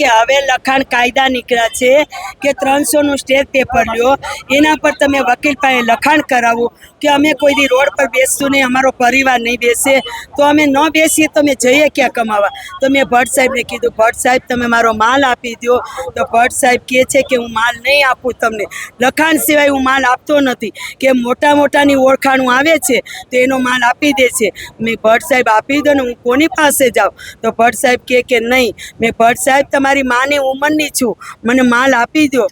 કે હવે લખાણ કાયદા નીકળ્યા છે કે ત્રણસોનું સ્ટેટ પેપર લ્યો. એના પર તમે વકીલ પાસે લખાણ કરાવો કે અમે કોઈ દી રોડ પર બેસશું નહીં, અમારો પરિવાર નહીં બેસે. તો અમે ન બેસીએ તો અમે જઈએ ક્યાં કમાવા? તો મેં ભટ્ટ સાહેબને કીધું, ભટ્ટ સાહેબ, તમે મારો માલ આપી દો. તો ભટ્ટ સાહેબ કહે છે કે, હું માલ નહીં આપું તમને. લખાણ સિવાય હું માલ આપતો નથી. કે મોટા મોટાની ઓળખાણું આવે છે, તો એનો માલ આપી દે છે. મેં ભટ્ટ સાહેબ, આપી દો ને હું કોની પાસે જાઉં? તો ભટ્ટ સાહેબ કહે કે, નહીં. મેં ભટ્ટ સાહેબ તમારી માની ઉંમરની છું. મને માલ આપી દો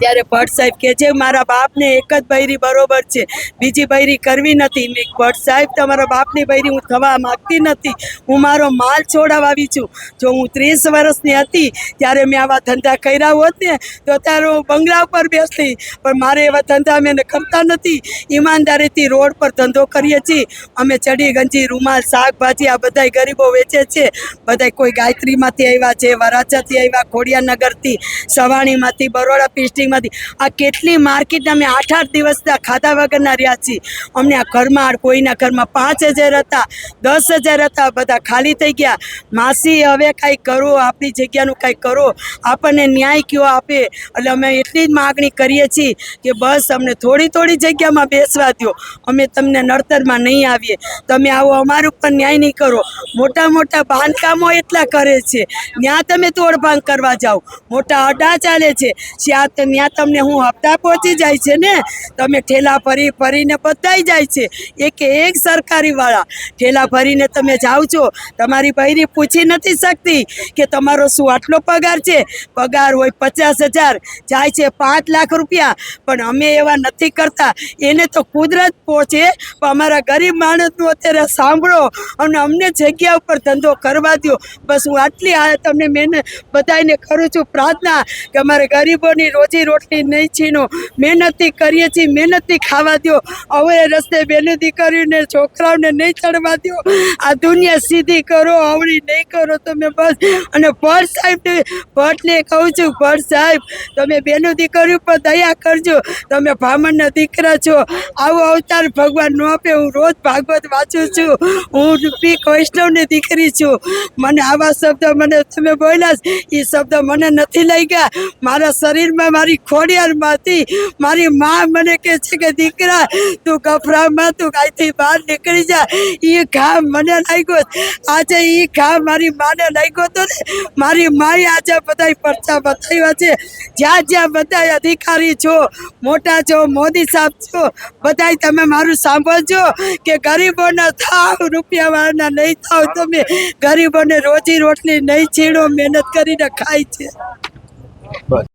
ત્યારે ભટ્ટ સાહેબ કે છે મારા બાપને એક જ બૈરી બરોબર છે, બીજી બૈરી કરવી નથી. ભટ્ટ સાહેબ, તમારા બાપની બૈરી હું થવા માગતી નથી. હું મારો માલ છોડાવવા આવી છું. જો હું ત્રીસ વર્ષની હતી, ત્યારે મેં આવા ધંધા કર્યા હોત ને, તો ત્યારે હું બંગલા ઉપર બેસતી. પણ મારે એવા ધંધા મેં કરતા નથી. ઈમાનદારીથી રોડ પર ધંધો કરીએ છીએ. અમે ચડી ગંજી, રૂમાલ, શાકભાજી, આ બધાય ગરીબો વેચે છે. બધાય કોઈ ગાયત્રીમાંથી આવ્યા છે વરાછાથી આવ્યા, ખોડિયાનગરથી, સવાણીમાંથી, બરોડા પિસ્ટિંગમાંથી આ કેટલી માર્કેટ અમે આઠ આઠ દિવસના ખાધા વગરના રહ્યા છીએ. અમને આ ઘરમાં કોઈના ઘરમાં પાંચ હજાર હતા, દસ હજાર હતા, બધા ખાલી થઈ ગયા. માસી, હવે કાંઈ કરો, આપણી જગ્યાનું કાંઈ કરો. આપણને ન્યાય કયો આપે? એટલે અમે એટલી જ માગણી કરીએ છીએ કે બસ અમને થોડી થોડી જગ્યામાં બેસવા દો અમે તમને નડતરમાં નહીં આવીએ. તમે આવો, અમારા ઉપર ન્યાય નહીં કરો. મોટા મોટા બાંધકામો એટલા કરે છે. ત્યાં તમે તોડભાંગ કરવા જાઓ. મોટા અડા ચાલે છે. તો ત્યાં તમને હું હપ્તા પહોંચી જાય છે ને, તમે ઠેલા ફરી ફરીને બધાઈ જાય છે. એક એક સરકારી વાળા ઠેલા ફરીને તમે જાઓ છો, તમારી ભાઈ પૂછી નથી શકતી કે તમારો શું આટલો પગાર છે? પગાર હોય પચાસ હજાર, જાય છે પાંચ લાખ રૂપિયા. પણ અમે એવા નથી કરતા. એને તો કુદરત પહોંચે. પણ અમારા ગરીબ માણસનું અત્યારે સાંભળો અને અમને જગ્યા ઉપર ધંધો કરવા દો બસ હું આટલી આ તમને મહેનત બધાને કરું છું પ્રાર્થના કે અમારે ગરીબોની રોજી રોટલી નહીં છીનો મહેનતથી કરીએ છીએ, મહેનતથી ખાવા દો હવે રસ્તે બેની દીકરીઓને છોકરાઓને નહીં ચડવા દો આ દુનિયા સીધી કરો અવળી નહીં કરો તમે બસ. અને ભટ્ટ સાહેબને ભટ્ટને કહું છું ભટ્ટ સાહેબ, તમે બેનો દીકરી ઉપર દયા કરજો. તમે બ્રાહ્મણના દીકરા છો. આવો અવતાર ભગવાન નો આપે. હું રોજ ભાગવત વાંચું છું. હું પીક વૈષ્ણવની દીકરી છું. મને આવા શબ્દ મને તમે બોલ્યા એ શબ્દ મને નથી લઈ ગયા મારા શરીરમાં મારી ખોડિયારમાંથી મારી મા મને કહે છે કે, દીકરા, તું ગફરામાં તું કાંઈથી બહાર નીકળી જા. એ ઘા મને લાગ્યો. આજે એ ઘા મારી માને લાગ્યો હતો ને, મારી માએ આજે બધા પરચા બતાવ્યા છે. જ્યાં જ્યાં બધા અધિકારી છો, મોટા છો, મોદી સાહેબ છો, બધાય તમે મારું સાંભળજો કે ગરીબોના થાવ રૂપિયાવાળાના નહીં થાવ તમે ગરીબોને રોજી રોટલી નહીં છીણો, મહેનત કરીને ખાય છે.